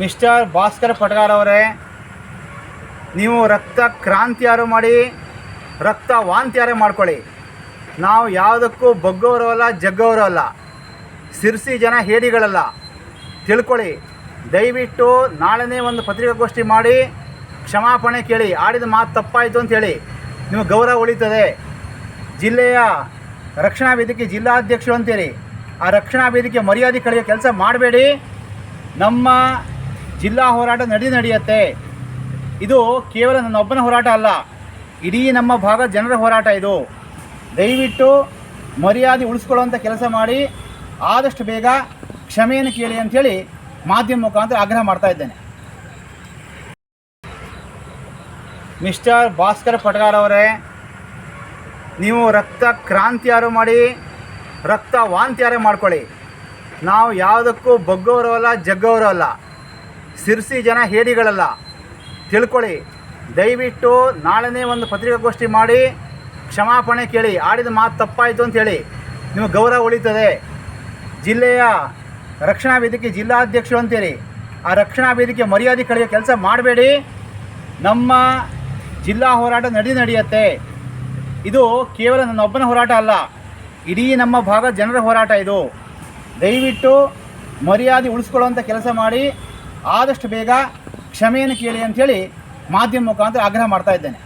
Mister Bhaskar Patagar ಅವರೇ, ನೀವು ರಕ್ತ ಕ್ರಾಂತಿಯಾರು ಮಾಡಿ, ರಕ್ತ ವಾಂತಿಯಾರು ಮಾಡ್ಕೊಳ್ಳಿ. ನಾವು ಯಾವುದಕ್ಕೂ ಬಗ್ಗೋರು ಅಲ್ಲ ಜಗ್ಗೋರು ಅಲ್ಲ ಸಿರ್ಸಿ ಜನ ಹೇಡಿಗಳಲ್ಲ. ತಿಳ್ಕೊಳ್ಳಿ, ದಯವಿಟ್ಟು ನಾಳೆನೇ ಒಂದು ಪತ್ರಿಕಾಗೋಷ್ಠಿ ಮಾಡಿ, ಕ್ಷಮಾಪಣೆ ಕೇಳಿ, ಆಡಿದ ಮಾತು ತಪ್ಪಾಯಿತು ಅಂತ ಹೇಳಿ, ನಿಮಗೆ ಗೌರವ ಉಳಿತದೆ. ಜಿಲ್ಲೆಯ ರಕ್ಷಣಾ ವೇದಿಕೆ ಜಿಲ್ಲಾಧ್ಯಕ್ಷರು ಅಂತೇಳಿ, ಆ ರಕ್ಷಣಾ ವೇದಿಕೆ ಮರ್ಯಾದೆ ಕಳೆಯೋ ಕೆಲಸ ಮಾಡಬೇಡಿ. ನಮ್ಮ ಜಿಲ್ಲಾ ಹೋರಾಟ ನಡೆ ನಡೆಯುತ್ತೆ. ಇದು ಕೇವಲ ನನ್ನೊಬ್ಬನ ಹೋರಾಟ ಅಲ್ಲ, ಇಡೀ ನಮ್ಮ ಭಾಗ ಜನರ ಹೋರಾಟ ಇದು. ದಯವಿಟ್ಟು ಮರ್ಯಾದೆ ಉಳಿಸ್ಕೊಳ್ಳುವಂಥ ಕೆಲಸ ಮಾಡಿ, ಆದಷ್ಟು ಬೇಗ ಕ್ಷಮೆಯನ್ನು ಕೇಳಿ ಅಂಥೇಳಿ ಮಾಧ್ಯಮ ಮುಖಾಂತರ ಆಗ್ರಹ ಮಾಡ್ತಾ ಇದ್ದೇನೆ. ಮಿಸ್ಟರ್ ಭಾಸ್ಕರ್ ಪಟಗಾರ್ ಅವರೇ, ನೀವು ರಕ್ತ ಕ್ರಾಂತಿಯಾರು ಮಾಡಿ, ರಕ್ತ ವಾಂತಿಯಾರು ಮಾಡ್ಕೊಳ್ಳಿ. ನಾವು ಯಾವುದಕ್ಕೂ ಬಗ್ಗೋರು ಅಲ್ಲ ಜಗ್ಗೋರು ಅಲ್ಲ ಸಿರ್ಸಿ ಜನ ಹೇಡಿಗಳಲ್ಲ. ತಿಳ್ಕೊಳ್ಳಿ. ದಯವಿಟ್ಟು ನಾಳೆನೇ ಒಂದು ಪತ್ರಿಕಾಗೋಷ್ಠಿ ಮಾಡಿ, ಕ್ಷಮಾಪಣೆ ಕೇಳಿ, ಆಡಿದ ಮಾತು ತಪ್ಪಾಯಿತು ಅಂತ ಹೇಳಿ. ನಿಮಗೆ ಗೌರವ ಉಳಿತದೆ. ಜಿಲ್ಲೆಯ ರಕ್ಷಣಾ ವೇದಿಕೆ ಜಿಲ್ಲಾಧ್ಯಕ್ಷರು ಅಂತೇಳಿ ಆ ರಕ್ಷಣಾ ವೇದಿಕೆ ಮರ್ಯಾದೆ ಕಳೆಯೋ ಕೆಲಸ ಮಾಡಬೇಡಿ. ನಮ್ಮ ಜಿಲ್ಲಾ ಹೋರಾಟ ನಡಿ ನಡೆಯುತ್ತೆ. ಇದು ಕೇವಲ ನನ್ನೊಬ್ಬನ ಹೋರಾಟ ಅಲ್ಲ, ಇಡೀ ನಮ್ಮ ಭಾಗ ಜನರ ಹೋರಾಟ ಇದು. ದಯವಿಟ್ಟು ಮರ್ಯಾದೆ ಉಳಿಸ್ಕೊಳ್ಳುವಂಥ ಕೆಲಸ ಮಾಡಿ. ಆದಷ್ಟು ಬೇಗ ಕ್ಷಮೆಯನ್ನು ಕೇಳಿ ಅಂಥೇಳಿ ಮಾಧ್ಯಮ ಮುಖಾಂತರ ಆಗ್ರಹ ಮಾಡ್ತಾ ಇದ್ದೇನೆ.